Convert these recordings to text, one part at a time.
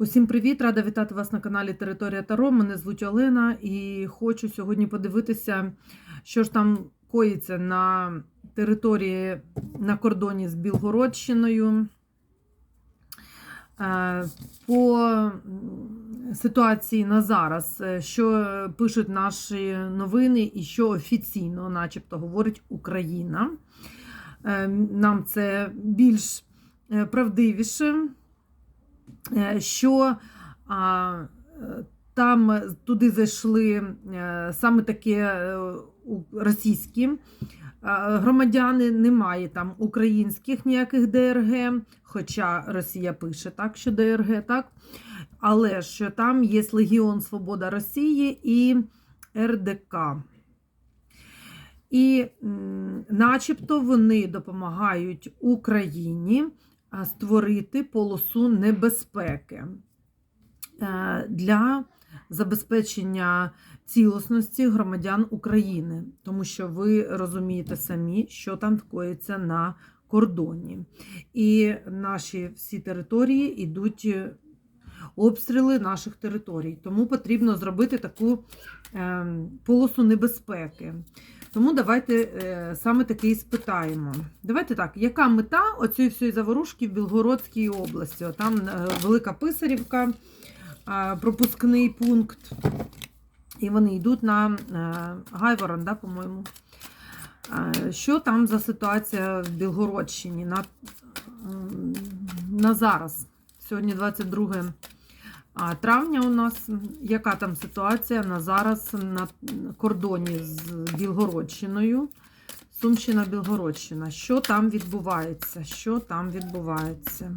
Усім привіт! Рада вітати вас на каналі Територія Таро. Мене звуть Олена і хочу сьогодні подивитися, що ж там коїться на території на кордоні з Білгородщиною. Е, По ситуації на зараз, е, що пишуть наші новини, і що офіційно, начебто, говорить Україна. Е, Нам це більш правдивіше що е, там туди зайшли е, саме таке е, російські громадяни, немає там українських ніяких ДРГ, хоча Росія пише так, що ДРГ, так. Але що там є Легіон Свобода Росії і РДК. І начебто вони допомагають Україні створити полосу небезпеки е, для забезпечення цілісності громадян України, тому що ви розумієте самі, що там коїться на кордоні. І наші всі території йдуть обстріли наших територій. Тому потрібно зробити таку е, полосу небезпеки. Тому давайте е, саме таки і спитаємо. Давайте так, яка мета оцієї всієї заворушки в Білгородській області? О, Там е, Велика Писарівка, е, пропускний пункт. І вони йдуть на Гайворон, да, по-моєму. Що там за ситуація в Білгородщині на, на зараз? Сьогодні 22 а, травня у нас. Яка там ситуація на зараз на кордоні з Білгородщиною? Сумщина, Білгородщина. Що там відбувається? Що там відбувається?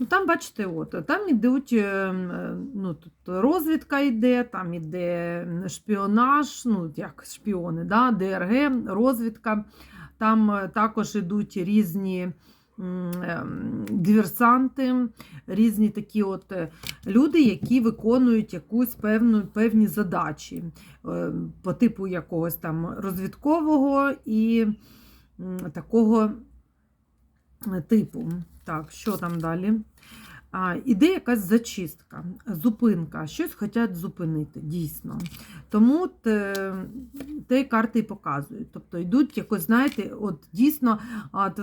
Ну, там, бачите, от, там ідуть, е, е, ну, тут розвідка йде, там іде шпіонаж, ну, як шпіони, да, ДРГ, розвідка. Там е, також ідуть різні диверсанти, різні такі от е, люди, які виконують якусь певну, певні задачі е, по типу якогось там розвідкового і такого е, типу. Так, що там далі? А, Іде якась зачистка, зупинка, щось хочуть зупинити, дійсно. Тому те, те карти і показують. Тобто йдуть якось, знаєте, от дійсно, от,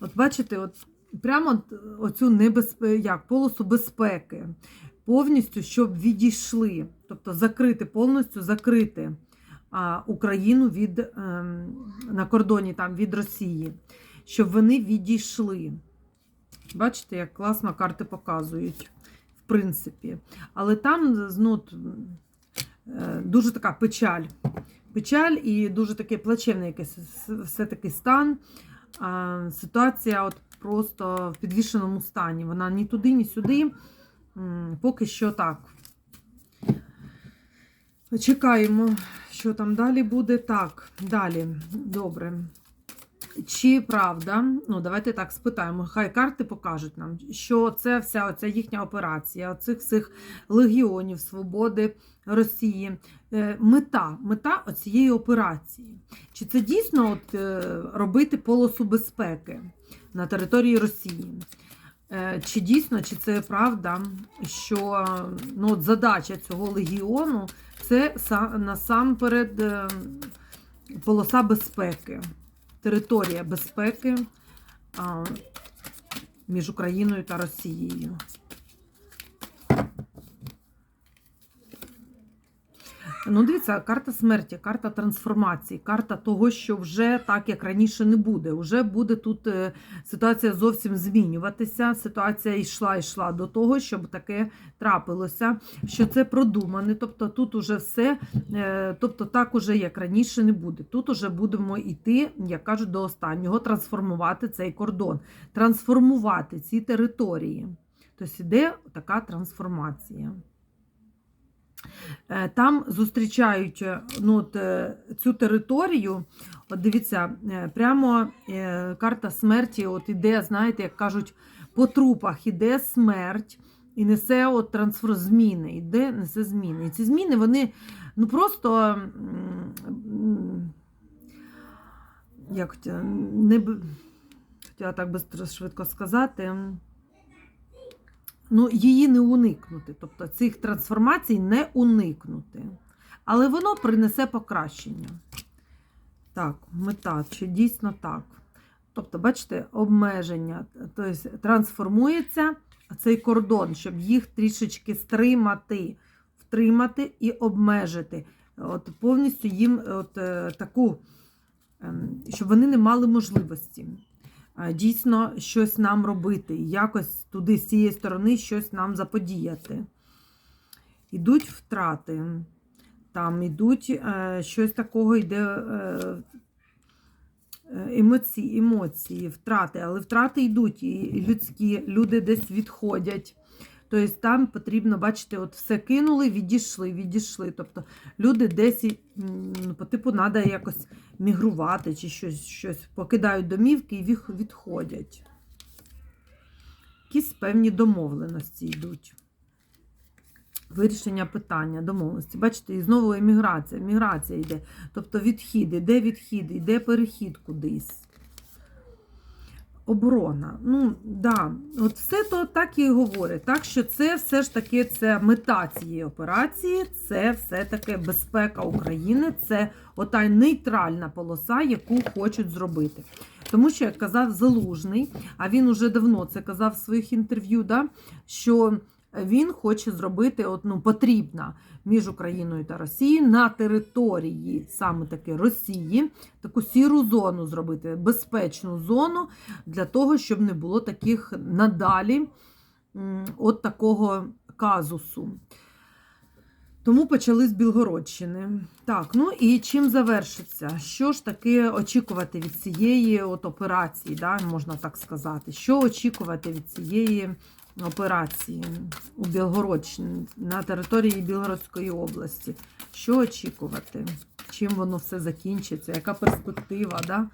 от бачите, от прямо оцю небезпе, як, полосу безпеки, повністю, щоб відійшли, тобто закрити, повністю закрити а, Україну від, ем, на кордоні там, від Росії, щоб вони відійшли. Бачите, як класно карти показують, в принципі. Але там ну, е, дуже така печаль. Печаль і дуже такий плачевний якийсь все-таки стан. Ситуація от просто в підвішеному стані. Вона ні туди, ні сюди. Поки що так. Чекаємо, що там далі буде. Так, далі. Добре. Чи правда, ну давайте так спитаємо, хай карти покажуть нам, що це вся оця їхня операція, оцих всіх легіонів свободи Росії. е, Мета, мета оцієї операції. Чи це дійсно от, е, робити полосу безпеки на території Росії? Е, Чи дійсно, чи це правда, що ну, от задача цього легіону це са- насамперед полоса безпеки? Територія безпеки між Україною та Росією. Ну, дивіться, карта смерті, карта трансформації, карта того, що вже так, як раніше, не буде. Уже буде тут е, ситуація зовсім змінюватися. Ситуація йшла, йшла до того, щоб таке трапилося, що це продумане. Тобто тут уже все, е, тобто так уже як раніше не буде. Тут уже будемо йти, як кажуть, до останнього, трансформувати цей кордон, трансформувати ці території. Тобто іде така трансформація. Е, Там зустрічають е, ну, от, е, цю територію. От дивіться, прямо карта смерті от іде, знаєте, як кажуть, по трупах іде смерть і несе от трансфер зміни, іде, несе зміни. І ці зміни, вони ну просто як не, хотіла так швидко сказати. Ну, її не уникнути. Тобто цих трансформацій не уникнути. Але воно принесе покращення. Так, мета, чи дійсно так? Тобто, бачите, обмеження, тобто трансформується цей кордон, щоб їх трішечки стримати, втримати і обмежити. От Повністю їм от, е, таку, ем, щоб вони не мали можливості дійсно щось нам робити, якось туди з цієї сторони щось нам заподіяти. Ідуть втрати. Там ідуть е, щось такого йде е, емоції, емоції, втрати, але втрати йдуть, і людські люди десь відходять. Тобто там потрібно, бачите, от все кинули, відійшли, відійшли. Тобто люди десь по типу треба якось мігрувати чи щось, щось покидають домівки і відходять. Якісь певні домовленості йдуть. Вирішення питання, домовленості. Бачите, і знову еміграція, міграція йде. Тобто відхід, іде відхід, йде перехід кудись. Оборона. Ну, да, от все то так і говорить. Так що це все ж таки це мета цієї операції, це все-таки безпека України, це ота нейтральна полоса, яку хочуть зробити. Тому що, як казав Залужний, а він уже давно це казав в своїх інтерв'ю, да, що він хоче зробити от, ну, потрібна між Україною та Росією на території саме таки Росії, таку сіру зону зробити, безпечну зону для того, щоб не було таких надалі от такого казусу. Тому почали з Білгородщини. Так, ну і чим завершиться? Що ж таки очікувати від цієї от операції, да, можна так сказати? Що очікувати від цієї операції у на території Білгородської області? Що очікувати? Чим воно все закінчиться? Яка перспектива? Да?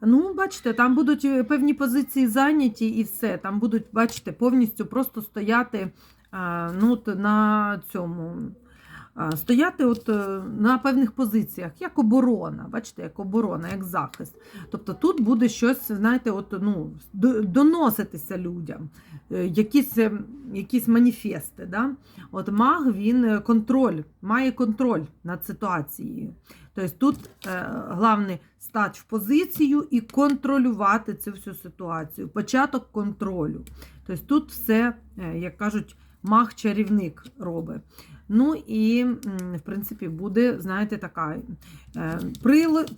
Ну, бачите, там будуть е, певні позиції зайняті і все. Там будуть, бачите, повністю просто стояти ну, на цьому. А, Стояти от е, на певних позиціях, як оборона, бачите, як оборона, як захист. Тобто тут буде щось, знаєте, от, ну, доноситися людям, е, якісь, е, якісь маніфести. Да? От маг він е, контроль, має контроль над ситуацією. Тобто тут е, головне стати в позицію і контролювати цю всю ситуацію. Початок контролю. Тобто тут все, е, як кажуть, маг-чарівник робить. Ну і, в принципі, буде, знаєте, така е,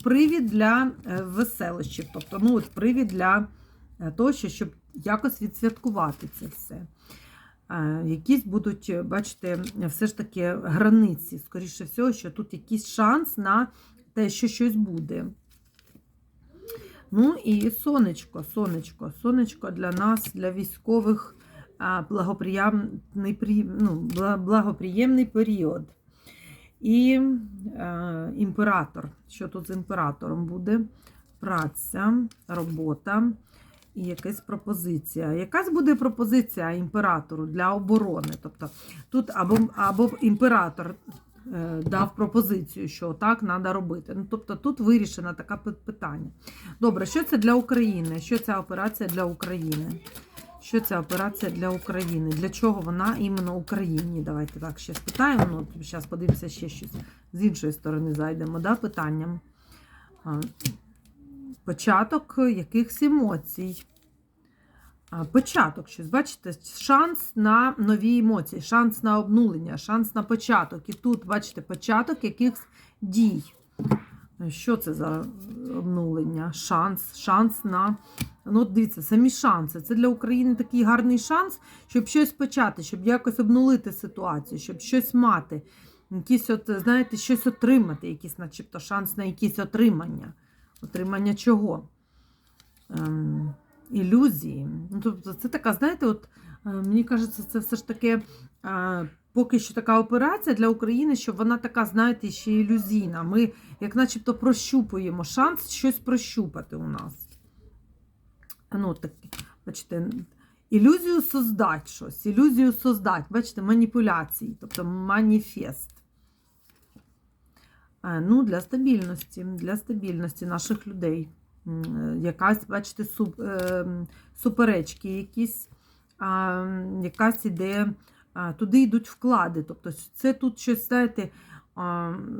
привід для е, веселощів. Тобто, ну, от привід для е, того, щоб якось відсвяткувати це все. Якісь будуть, бачите, все ж таки границі. Скоріше всього, що тут якийсь шанс на те, що щось буде. Ну і сонечко, сонечко, сонечко для нас, для військових благоприємний, ну, благоприємний період. І е, імператор. Що тут з імператором буде? Праця, робота і якась пропозиція. Якась буде пропозиція імператору для оборони. Тобто тут або, або імператор е, дав пропозицію, що так треба робити. Ну, тобто тут вирішено таке питання. Добре, що це для України? Що ця операція для України? Що ця операція для України? Для чого вона іменно Україні? Давайте так ще спитаємо. Ну, зараз подивимося ще щось. З іншої сторони зайдемо да, питанням. Початок якихось емоцій. Початок щось, бачите, шанс на нові емоції, шанс на обнулення, шанс на початок. І тут, бачите, початок якихось дій. Що це за обнулення? Шанс, шанс на. Ну, от дивіться, самі шанси. Це для України такий гарний шанс, щоб щось почати, щоб якось обнулити ситуацію, щоб щось мати, якісь, от, знаєте, щось отримати, якийсь, начебто, шанс на якісь отримання. Отримання чого? Ем, ілюзії. Ну, тобто, це така, знаєте, от е, мені кажеться, це все ж таки. е, Поки що така операція для України, що вона така, знаєте, ще ілюзійна. Ми, як начебто, прощупуємо шанс щось прощупати у нас. Ну, так, бачите, ілюзію создать щось, ілюзію создать, бачите, маніпуляції, тобто маніфест. Е, Ну, для стабільності, для стабільності наших людей. якась, бачите, суп, е, суперечки якісь, якась іде, туди йдуть вклади. Тобто це тут щось, знаєте,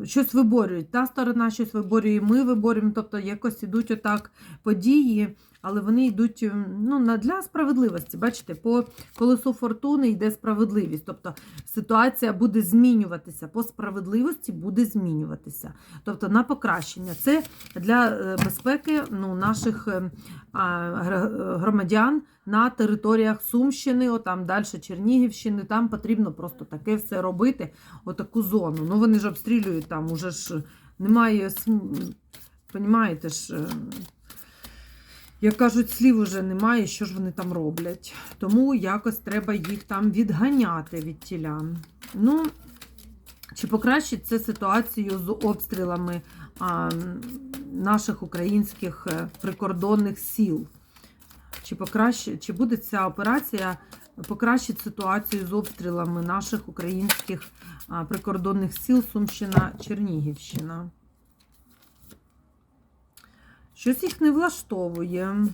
щось виборюють. Та сторона щось виборює, ми виборюємо, тобто якось ідуть отак події, але вони йдуть ну, для справедливості. Бачите, по колесу фортуни йде справедливість. Тобто ситуація буде змінюватися, по справедливості буде змінюватися. Тобто на покращення. Це для е, безпеки ну, наших е, гра- громадян на територіях Сумщини, отам далі Чернігівщини. Там потрібно просто таке все робити, отаку зону. Ну вони ж обстрілюють там, уже ж немає, понімаєте ж. Як кажуть, слів уже немає, що ж вони там роблять. Тому якось треба їх там відганяти від тілян. Ну, чи покращить це ситуацію з обстрілами а, наших українських е, прикордонних сіл? Чи, покращить, чи буде ця операція покращить ситуацію з обстрілами наших українських прикордонних сіл Сумщина, Чернігівщина? Щось їх не влаштовує.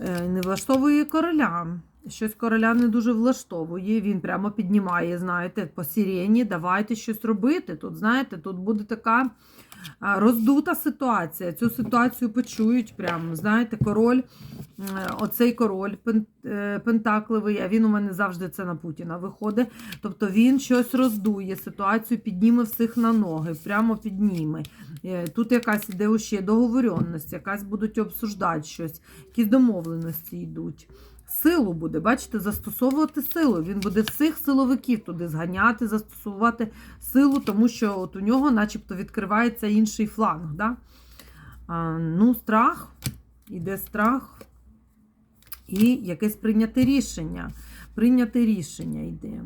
Е, Не влаштовує короля. Щось короля не дуже влаштовує. Він прямо піднімає, знаєте, по сирені, давайте щось робити. Тут, знаєте, тут буде така роздута ситуація. Цю ситуацію почують прямо. Знаєте, король, е, оцей король е, пентакливий, а він у мене завжди це на Путіна виходить. Тобто він щось роздує, ситуацію підніме всіх на ноги, прямо підніме. Е, Тут якась іде ще договоренність, якась будуть обсуждати щось, якісь домовленості йдуть. Силу буде, бачите, застосовувати силу. Він буде всіх силовиків туди зганяти, застосовувати силу, тому що от у нього начебто відкривається інший фланг. Да? А, ну, страх, іде страх і якесь прийняте рішення. Прийняте рішення йде.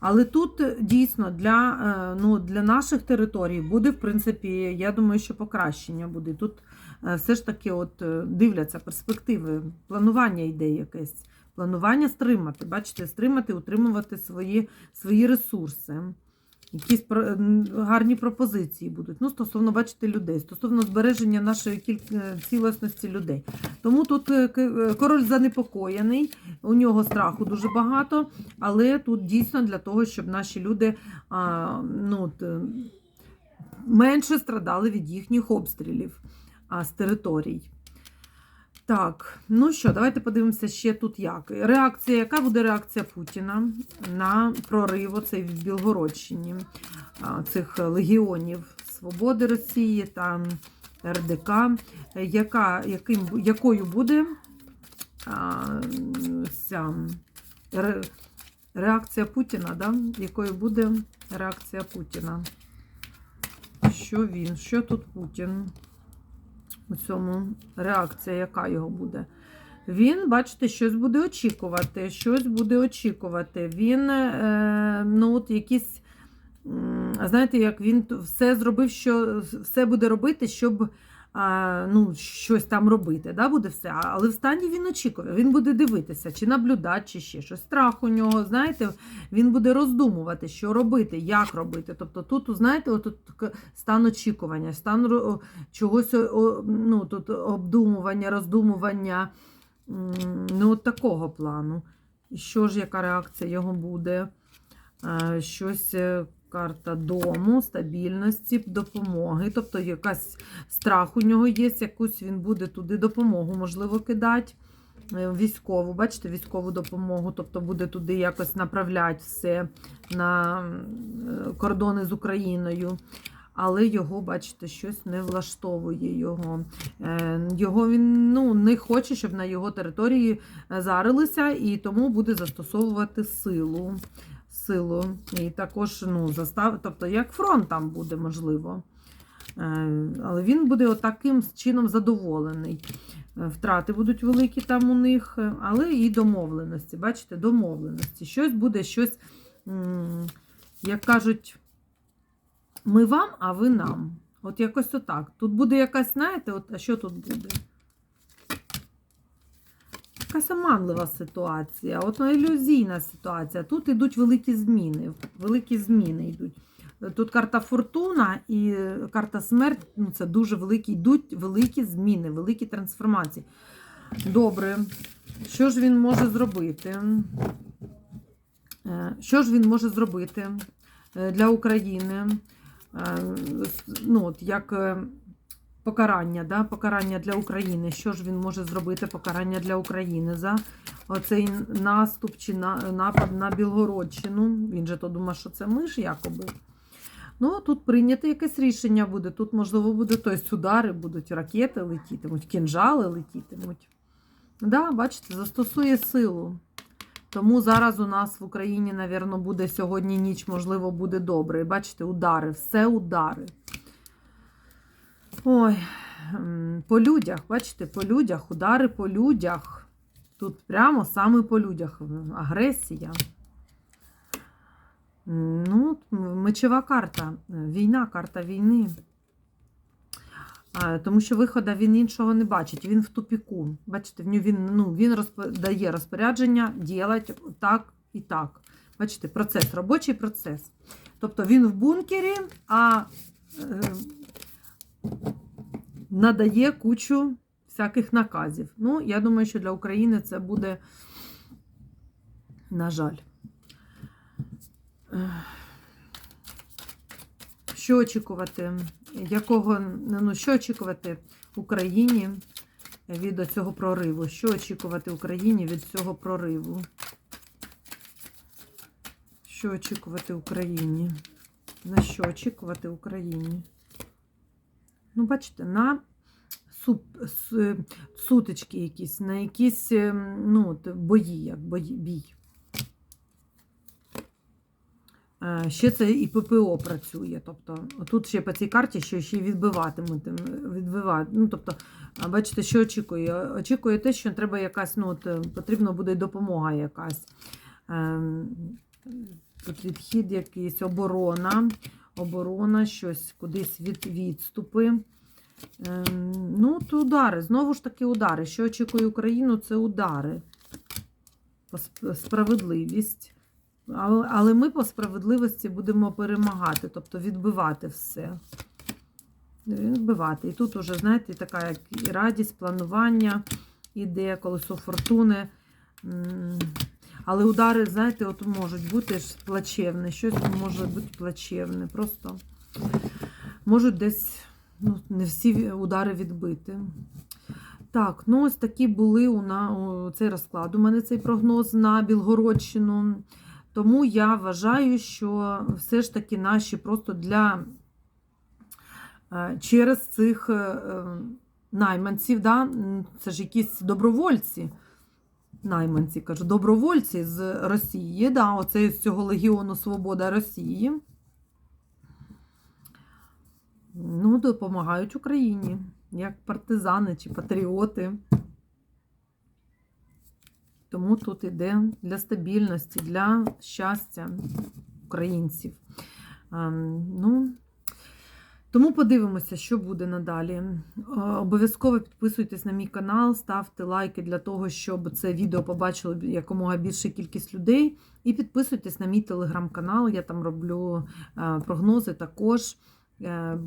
Але тут е, дійсно для, е, ну, для наших територій буде, в принципі, я думаю, що покращення буде. Тут все ж таки от е, дивляться перспективи, планування йде якесь. Планування стримати, бачите, стримати, утримувати свої, свої ресурси. Якісь гарні пропозиції будуть. Ну, стосовно, бачите, людей, стосовно збереження нашої кіль- е, цілісності людей. Тому тут е, е, король занепокоєний, у нього страху дуже багато, але тут дійсно для того, щоб наші люди ну, е, менше страдали від їхніх обстрілів а, з територій. Так, ну що, давайте подивимося ще тут як. Реакція, яка буде реакція Путіна на прорив оцей в Білгородщині цих легіонів Свободи Росії та РДК, яка, яким, якою буде а, ця ре, реакція Путіна, да? якою буде реакція Путіна? Що він? Що тут Путін? У цьому реакція, яка його буде? Він, бачите, щось буде очікувати, щось буде очікувати. Він, е, ну, от якісь, знаєте, як він все зробив, що все буде робити, щоб ну, щось там робити. Да, буде все. Але в стані він очікує, він буде дивитися, чи наблюдати, чи ще щось. Страх у нього, знаєте, він буде роздумувати, що робити, як робити. Тобто тут, знаєте, от тут к- стан очікування, стан чогось ну, тут обдумування, роздумування. Ну, от такого плану. І Що ж, яка реакція його буде? Щось е, карта дому, стабільності, допомоги. Тобто якась страх у нього є, якусь він буде туди допомогу, можливо, кидати. Е, Військову, бачите, військову допомогу, тобто буде туди якось направляти все на е, кордони з Україною. Але його, бачите, щось не влаштовує його. Е, Його він ну, не хоче, щоб на його території зарилися, і тому буде застосовувати силу. Силу. І також ну, застав, тобто як фронт там буде, можливо. Е, Але він буде отаким чином задоволений. Е, Втрати будуть великі там у них, е, але і домовленості. Бачите, домовленості. Щось буде, щось, як кажуть, ми вам, а ви нам. От якось отак. Тут буде якась, знаєте, от, а що тут буде? Якась оманлива ситуація, от ілюзійна ситуація. Тут йдуть великі зміни. Великі зміни йдуть. Тут карта фортуна і карта смерть ну, це дуже великі, йдуть великі зміни, великі трансформації. Добре, що ж він може зробити? Е, Що ж він може зробити е, для України? Е, Ну, от як покарання, да? покарання для України. Що ж він може зробити? Покарання для України за оцей наступ чи на, напад на Білгородщину. Він же то думає, що це ми ж якоби. Ну, тут прийняти якесь рішення буде. Тут, можливо, буде тобто, удари, будуть ракети летітимуть, кінжали летітимуть. Да, бачите, застосує силу. Тому зараз у нас в Україні, напевно, буде сьогодні ніч, можливо, буде добре. Бачите, удари, все удари. Ой, по людях, бачите, по людях, удари по людях. Тут прямо саме по людях агресія. Ну, мечова карта, війна, карта війни. Тому що виходу він іншого не бачить. Він в тупіку. Бачите, він, ну, він дає розпорядження ділати так і так. Бачите, процес, робочий процес. Тобто він в бункері, а е, надає кучу всяких наказів. Ну, я думаю, що для України це буде, на жаль. Що очікувати? Якого, ну, що очікувати Україні від цього прориву? Що очікувати Україні від цього прориву? Що очікувати Україні? На що очікувати Україні? Ну, бачите, на с- сутички якісь, на якісь ем, ну, от, бої, як бої, бій. Е, Ще це і ППО працює. Тобто, тут ще по цій карті, що ще відбиватимуть. Відбивати. Ну, тобто, бачите, що очікує? Очікує те, що треба якась, ну, от, е, потрібна буде допомога якась. Ем, Тут відхід якийсь, оборона, оборона, щось кудись від відступи. Ем, Ну, то удари. Знову ж таки, удари. Що очікує Україну, це удари. Справедливість. Але, ми по справедливості будемо перемагати, тобто відбивати все. Відбивати. І тут уже, знаєте, така як і радість, планування іде, колесо фортуни. Але удари, знаєте, от можуть бути ж плачевне, щось може бути плачевне. Просто можуть десь ну, не всі удари відбити. Так, ну ось такі були у, на, цей розклад. У мене цей прогноз на Білгородщину. Тому я вважаю, що все ж таки наші просто для е, через цих е, е, найманців, да, це ж якісь добровольці. Найманці, кажу, добровольці з Росії, да, оце з цього Легіону Свобода Росії. Ну, допомагають Україні, як партизани чи патріоти. Тому тут іде для стабільності, для щастя українців. Ем, Ну, тому подивимося, що буде надалі. Е, Обов'язково підписуйтесь на мій канал, ставте лайки для того, щоб це відео побачило якомога більша кількість людей. І підписуйтесь на мій телеграм-канал. Я там роблю е, прогнози також. Е,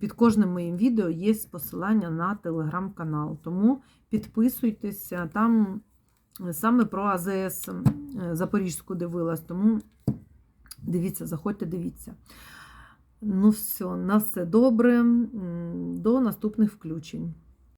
Під кожним моїм відео є посилання на телеграм-канал. Тому підписуйтеся. Там саме про АЗС Запорізьку дивилась, тому дивіться, заходьте, дивіться. Ну, все, на все добре. До наступних включень.